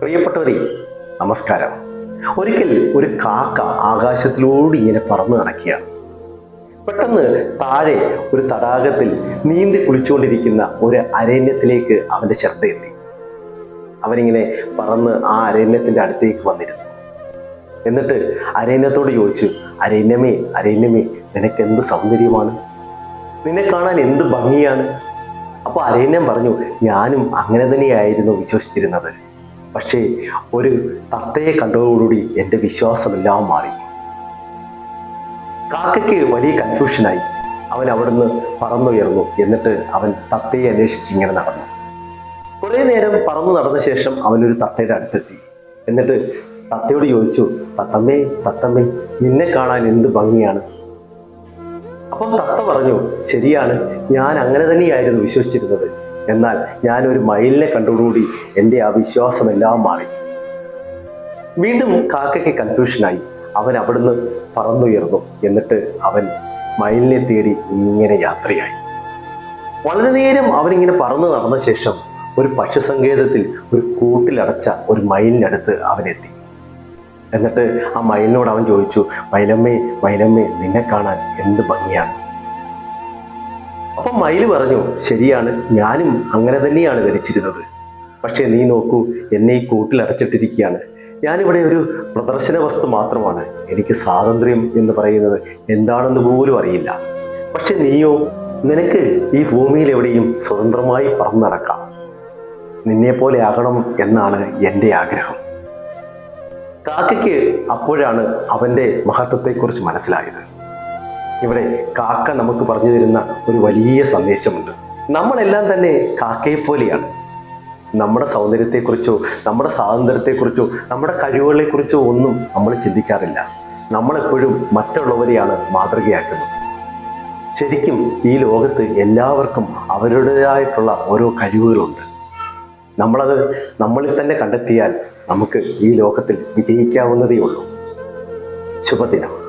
പ്രിയപ്പെട്ടവരെ നമസ്കാരം. ഒരിക്കൽ ഒരു കാക്ക ആകാശത്തിലൂടെ ഇങ്ങനെ പറന്നു നടക്കുകയാണ്. പെട്ടെന്ന് താഴെ ഒരു തടാകത്തിൽ നീന്തി കുളിച്ചുകൊണ്ടിരിക്കുന്ന ഒരു അരണ്യത്തിലേക്ക് അവന്റെ ശ്രദ്ധ എത്തി. അവനിങ്ങനെ പറന്ന് ആ അരണ്യത്തിന്റെ അടുത്തേക്ക് വന്നിരുന്നു. എന്നിട്ട് അരണ്യത്തോട് ചോദിച്ചു അരണ്യമേ അരണ്യമേ നിനക്ക് എന്ത് സൗന്ദര്യമാണ്? നിന്നെ കാണാൻ എന്ത് ഭംഗിയാണ്? അപ്പോൾ അരണ്യം പറഞ്ഞു ഞാനും അങ്ങനെ തന്നെയായിരുന്നു വിശ്വസിച്ചിരുന്നത്. പക്ഷേ ഒരു തത്തയെ കണ്ടതോടുകൂടി എന്റെ വിശ്വാസമെല്ലാം മാറി. കാക്കയ്ക്ക് വലിയ കൺഫ്യൂഷനായി അവൻ അവിടുന്ന് പറന്നുയർന്നു. എന്നിട്ട് അവൻ തത്തയെ അന്വേഷിച്ച് ഇങ്ങനെ നടന്നു. കുറേ നേരം പറന്നു നടന്ന ശേഷം അവനൊരു തത്തയുടെ അടുത്തെത്തി. എന്നിട്ട് തത്തയോട് ചോദിച്ചു തത്തമ്മേ തത്തമ്മേ നിന്നെ കാണാൻ എന്ത് ഭംഗിയാണ്? അപ്പം തത്ത പറഞ്ഞു ശരിയാണ്. ഞാൻ അങ്ങനെ തന്നെയായിരുന്നു വിശ്വസിച്ചിരുന്നത്. എന്നാൽ ഞാനൊരു മയിലിനെ കണ്ടോടുകൂടി എന്റെ ആ വിശ്വാസമെല്ലാം മാറി. വീണ്ടും കാക്കയ്ക്ക് കൺഫ്യൂഷനായി അവൻ അവിടുന്ന് പറന്നുയർന്നു. എന്നിട്ട് അവൻ മയിലിനെ തേടി ഇങ്ങനെ യാത്രയായി. വളരെ നേരം അവനിങ്ങനെ പറന്നു നടന്ന ശേഷം ഒരു പക്ഷിസങ്കേതത്തിൽ ഒരു കൂട്ടിലടച്ച ഒരു മയിലിനടുത്ത് അവനെത്തി. എന്നിട്ട് ആ മയിലിനോട് അവൻ ചോദിച്ചു മയിലമ്മേ മയിലമ്മേ നിന്നെ കാണാൻ എന്ത് ഭംഗിയാണ്? അപ്പം മയിൽ പറഞ്ഞു ശരിയാണ് ഞാനും അങ്ങനെ തന്നെയാണ് ധരിച്ചിരുന്നത്. പക്ഷേ നീ നോക്കൂ എന്നെ ഈ കൂട്ടിൽ അടച്ചിട്ടിരിക്കുകയാണ്. ഞാനിവിടെ ഒരു പ്രദർശന വസ്തു മാത്രമാണ്. എനിക്ക് സ്വാതന്ത്ര്യം എന്ന് പറയുന്നത് എന്താണെന്ന് പോലും അറിയില്ല. പക്ഷെ നീയോ നിനക്ക് ഈ ഭൂമിയിൽ എവിടെയും സ്വതന്ത്രമായി പറന്നു നടക്കാം. നിന്നെ പോലെ ആകണം എന്നാണ് എന്റെ ആഗ്രഹം. കാക്കയ്ക്ക് അപ്പോഴാണ് അവന്റെ മഹത്വത്തെക്കുറിച്ച് മനസ്സിലായത്. ഇവിടെ കാക്ക നമുക്ക് പറഞ്ഞു തരുന്ന ഒരു വലിയ സന്ദേശമുണ്ട്. നമ്മളെല്ലാം തന്നെ കാക്കയെ പോലെയാണ്. നമ്മുടെ സൗന്ദര്യത്തെക്കുറിച്ചോ നമ്മുടെ സ്വാതന്ത്ര്യത്തെക്കുറിച്ചോ നമ്മുടെ കഴിവുകളെക്കുറിച്ചോ ഒന്നും നമ്മൾ ചിന്തിക്കാറില്ല. നമ്മളെപ്പോഴും മറ്റുള്ളവരെയാണ് മാതൃകയാക്കുന്നത്. ശരിക്കും ഈ ലോകത്ത് എല്ലാവർക്കും അവരുടേതായിട്ടുള്ള ഓരോ കഴിവുകളുണ്ട്. നമ്മളത് നമ്മളിൽ തന്നെ കണ്ടെത്തിയാൽ നമുക്ക് ഈ ലോകത്തിൽ വിജയിക്കാവുന്നതേ ഉള്ളൂ. ശുഭദിനം.